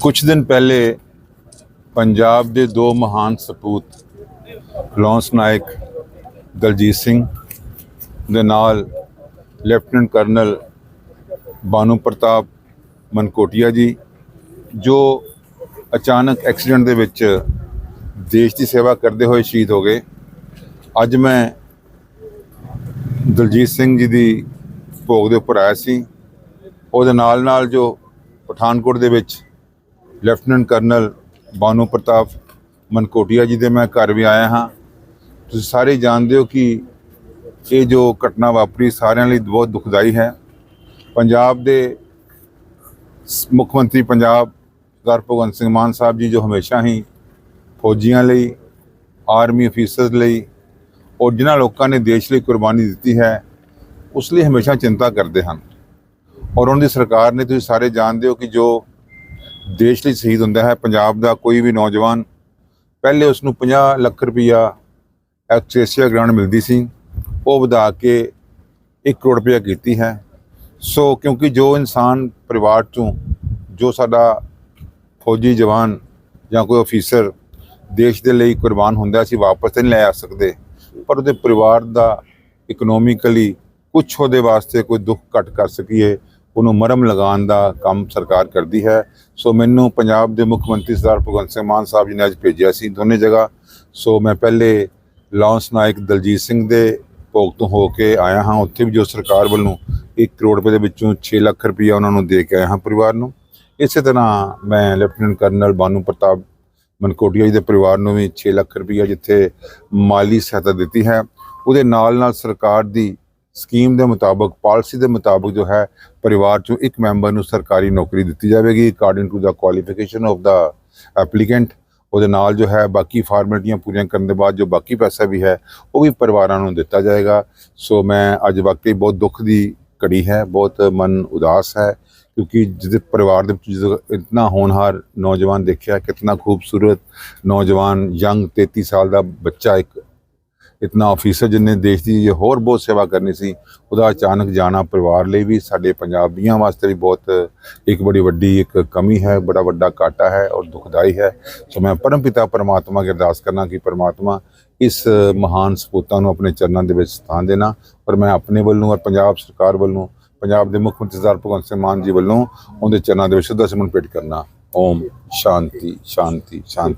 ਕੁਝ ਦਿਨ ਪਹਿਲੇ ਪੰਜਾਬ ਦੇ ਦੋ ਮਹਾਨ ਸਪੂਤ ਲੌਂਸ ਨਾਇਕ ਦਲਜੀਤ ਸਿੰਘ ਦੇ ਨਾਲ ਲੈਫਟੀਨੈਂਟ ਕਰਨਲ ਬਾਨੂ ਪ੍ਰਤਾਪ ਮਨਕੋਟੀਆ ਜੀ, ਜੋ ਅਚਾਨਕ ਐਕਸੀਡੈਂਟ ਦੇ ਵਿੱਚ ਦੇਸ਼ ਦੀ ਸੇਵਾ ਕਰਦੇ ਹੋਏ ਸ਼ਹੀਦ ਹੋ ਗਏ। ਅੱਜ ਮੈਂ ਦਲਜੀਤ ਸਿੰਘ ਜੀ ਦੀ ਭੋਗ ਦੇ ਉੱਪਰ ਆਇਆ ਸੀ। ਉਹਦੇ ਨਾਲ ਨਾਲ ਜੋ ਪਠਾਨਕੋਟ ਦੇ ਵਿੱਚ ਲੈਫਟੀਨੈਂਟ ਕਰਨਲ ਬਾਨੂ ਪ੍ਰਤਾਪ ਮਨਕੋਟੀਆ ਜੀ ਦੇ ਮੈਂ ਘਰ ਵੀ ਆਇਆ ਹਾਂ। ਤੁਸੀਂ ਸਾਰੇ ਜਾਣਦੇ ਹੋ ਕਿ ਇਹ ਜੋ ਘਟਨਾ ਵਾਪਰੀ, ਸਾਰਿਆਂ ਲਈ ਬਹੁਤ ਦੁਖਦਾਈ ਹੈ। ਪੰਜਾਬ ਦੇ ਮੁੱਖ ਮੰਤਰੀ ਪੰਜਾਬ ਸਰਦਾਰ ਭਗਵੰਤ ਸਿੰਘ ਮਾਨ ਸਾਹਿਬ ਜੀ ਜੋ ਹਮੇਸ਼ਾ ਹੀ ਫੌਜੀਆਂ ਲਈ, ਆਰਮੀ ਅਫੀਸਰਸ ਲਈ ਔਰ ਜਿਨ੍ਹਾਂ ਲੋਕਾਂ ਨੇ ਦੇਸ਼ ਲਈ ਕੁਰਬਾਨੀ ਦਿੱਤੀ ਹੈ, ਉਸ ਲਈ ਹਮੇਸ਼ਾ ਚਿੰਤਾ ਕਰਦੇ ਹਨ। ਔਰ ਉਹਨਾਂ ਦੀ ਸਰਕਾਰ ਨੇ ਤੁਸੀਂ ਸਾਰੇ ਜਾਣਦੇ ਹੋ ਕਿ ਜੋ ਦੇਸ਼ ਲਈ ਸ਼ਹੀਦ ਹੁੰਦਾ ਹੈ। ਪੰਜਾਬ ਦਾ ਕੋਈ ਵੀ ਨੌਜਵਾਨ ਪਹਿਲੇ ਉਸ ਨੂੰ 50 ਲੱਖ ਰੁਪਈਆ ਐਕਸੇਸੀਆ ਗ੍ਰਾਂਟ ਮਿਲਦੀ ਸੀ। ਉਹ ਵਧਾ ਕੇ 1 ਕਰੋੜ ਰੁਪਈਆ ਕੀਤੀ ਹੈ। ਸੋ ਕਿਉਂਕਿ ਜੋ ਇਨਸਾਨ ਪਰਿਵਾਰ ਚੋਂ, ਜੋ ਸਾਡਾ ਫੌਜੀ ਜਵਾਨ ਜਾਂ ਕੋਈ ਅਫੀਸਰ ਦੇਸ਼ ਦੇ ਲਈ ਕੁਰਬਾਨ ਹੁੰਦਾ ਅਸੀਂ ਵਾਪਸ ਤਾਂ ਨਹੀਂ ਲੈ ਆ ਸਕਦੇ। ਪਰ ਉਹਦੇ ਪਰਿਵਾਰ ਦਾ ਇਕਨੋਮਿਕਲੀ ਕੁਝ ਉਹਦੇ ਵਾਸਤੇ ਕੋਈ ਦੁੱਖ ਘਟ ਕਰ ਸਕੀਏ। ਉਹਨੂੰ ਮਰਮ ਲਗਾਉਣ ਦਾ ਕੰਮ ਸਰਕਾਰ ਕਰਦੀ ਹੈ। ਸੋ ਮੈਨੂੰ ਪੰਜਾਬ ਦੇ ਮੁੱਖ ਮੰਤਰੀ ਸਰਦਾਰ ਭਗਵੰਤ ਸਿੰਘ ਮਾਨ ਸਾਹਿਬ ਜੀ ਨੇ ਅੱਜ ਭੇਜਿਆ ਸੀ ਦੋਨੇ ਜਗ੍ਹਾ। ਸੋ ਮੈਂ ਪਹਿਲੇ ਲਾਂਸ ਨਾਇਕ ਦਲਜੀਤ ਸਿੰਘ ਦੇ ਭੋਗ ਤੋਂ ਹੋ ਕੇ ਆਇਆ ਹਾਂ। ਉੱਥੇ ਵੀ ਜੋ ਸਰਕਾਰ ਵੱਲੋਂ 1 ਕਰੋੜ ਰੁਪਏ ਦੇ ਵਿੱਚੋਂ 6 ਲੱਖ ਰੁਪਈਆ ਉਹਨਾਂ ਨੂੰ ਦੇ ਕੇ ਆਇਆ ਹਾਂ ਪਰਿਵਾਰ ਨੂੰ। ਇਸੇ ਤਰ੍ਹਾਂ ਮੈਂ ਲੈਫਟੀਨੈਂਟ ਕਰਨਲ ਬਾਨੂ ਪ੍ਰਤਾਪ ਮਨਕੋਟੀਆ ਜੀ ਦੇ ਪਰਿਵਾਰ ਨੂੰ ਵੀ 6 ਲੱਖ ਰੁਪਈਆ ਜਿੱਥੇ ਮਾਲੀ ਸਹਾਇਤਾ ਦਿੱਤੀ ਹੈ। ਉਹਦੇ ਨਾਲ ਨਾਲ ਸਰਕਾਰ ਦੀ ਸਕੀਮ ਦੇ ਮੁਤਾਬਕ, ਪਾਲਿਸੀ ਦੇ ਮੁਤਾਬਕ ਜੋ ਹੈ, ਪਰਿਵਾਰ ਚੋਂ ਇੱਕ ਮੈਂਬਰ ਨੂੰ ਸਰਕਾਰੀ ਨੌਕਰੀ ਦਿੱਤੀ ਜਾਵੇਗੀ according to the qualification of the applicant ਉਹਦੇ ਨਾਲ ਜੋ ਹੈ, ਬਾਕੀ ਫਾਰਮੈਲਿਟੀਆਂ ਪੂਰੀਆਂ ਕਰਨ ਦੇ ਬਾਅਦ ਜੋ ਬਾਕੀ ਪੈਸਾ ਵੀ ਹੈ, ਉਹ ਵੀ ਪਰਿਵਾਰਾਂ ਨੂੰ ਦਿੱਤਾ ਜਾਏਗਾ। ਸੋ ਮੈਂ ਅੱਜ ਵਾਕਈ ਬਹੁਤ ਦੁੱਖ ਦੀ ਘੜੀ ਹੈ, ਬਹੁਤ ਮਨ ਉਦਾਸ ਹੈ, ਕਿਉਂਕਿ ਜਿਹਦੇ ਪਰਿਵਾਰ ਦੇ ਵਿੱਚ ਜਦੋਂ ਇਤਨਾ ਹੋਣਹਾਰ ਨੌਜਵਾਨ ਦੇਖਿਆ, ਕਿਤਨਾ ਖੂਬਸੂਰਤ ਨੌਜਵਾਨ ਯੰਗ 33 ਸਾਲ ਦਾ ਬੱਚਾ ਇੱਕ ਇਤਨਾ ਆਫੀਸਰ ਜਿਹਨੇ ਦੇਸ਼ ਦੀ ਜੇ ਹੋਰ ਬਹੁਤ ਸੇਵਾ ਕਰਨੀ ਸੀ, ਉਹਦਾ ਅਚਾਨਕ ਜਾਣਾ ਪਰਿਵਾਰ ਲਈ ਵੀ ਸਾਡੇ ਪੰਜਾਬੀਆਂ ਵਾਸਤੇ ਵੀ ਬਹੁਤ ਇੱਕ ਬੜੀ ਵੱਡੀ ਇੱਕ ਕਮੀ ਹੈ, ਬੜਾ ਵੱਡਾ ਘਾਟਾ ਹੈ ਔਰ ਦੁਖਦਾਈ ਹੈ। ਸੋ ਮੈਂ ਪਰਮ ਪਿਤਾ ਪਰਮਾਤਮਾ ਅਗੇ ਅਰਦਾਸ ਕਰਨਾ ਕਿ ਪਰਮਾਤਮਾ ਇਸ ਮਹਾਨ ਸਪੂਤਾਂ ਨੂੰ ਆਪਣੇ ਚਰਨਾਂ ਦੇ ਵਿੱਚ ਸਥਾਨ ਦੇਣਾ ਔਰ ਮੈਂ ਆਪਣੇ ਵੱਲੋਂ ਔਰ ਪੰਜਾਬ ਸਰਕਾਰ ਵੱਲੋਂ, ਪੰਜਾਬ ਦੇ ਮੁੱਖ ਮੰਤਰੀ ਸਰਦਾਰ ਭਗਵੰਤ ਸਿੰਘ ਮਾਨ ਜੀ ਵੱਲੋਂ ਉਹਦੇ ਚਰਨਾਂ ਦੇ ਵਿੱਚ ਸ਼ਰਧਾ ਸੁਮਨ ਭੇਟ ਕਰਨਾ। ਓਮ ਸ਼ਾਂਤੀ ਸ਼ਾਂਤੀ ਸ਼ਾਂਤੀ।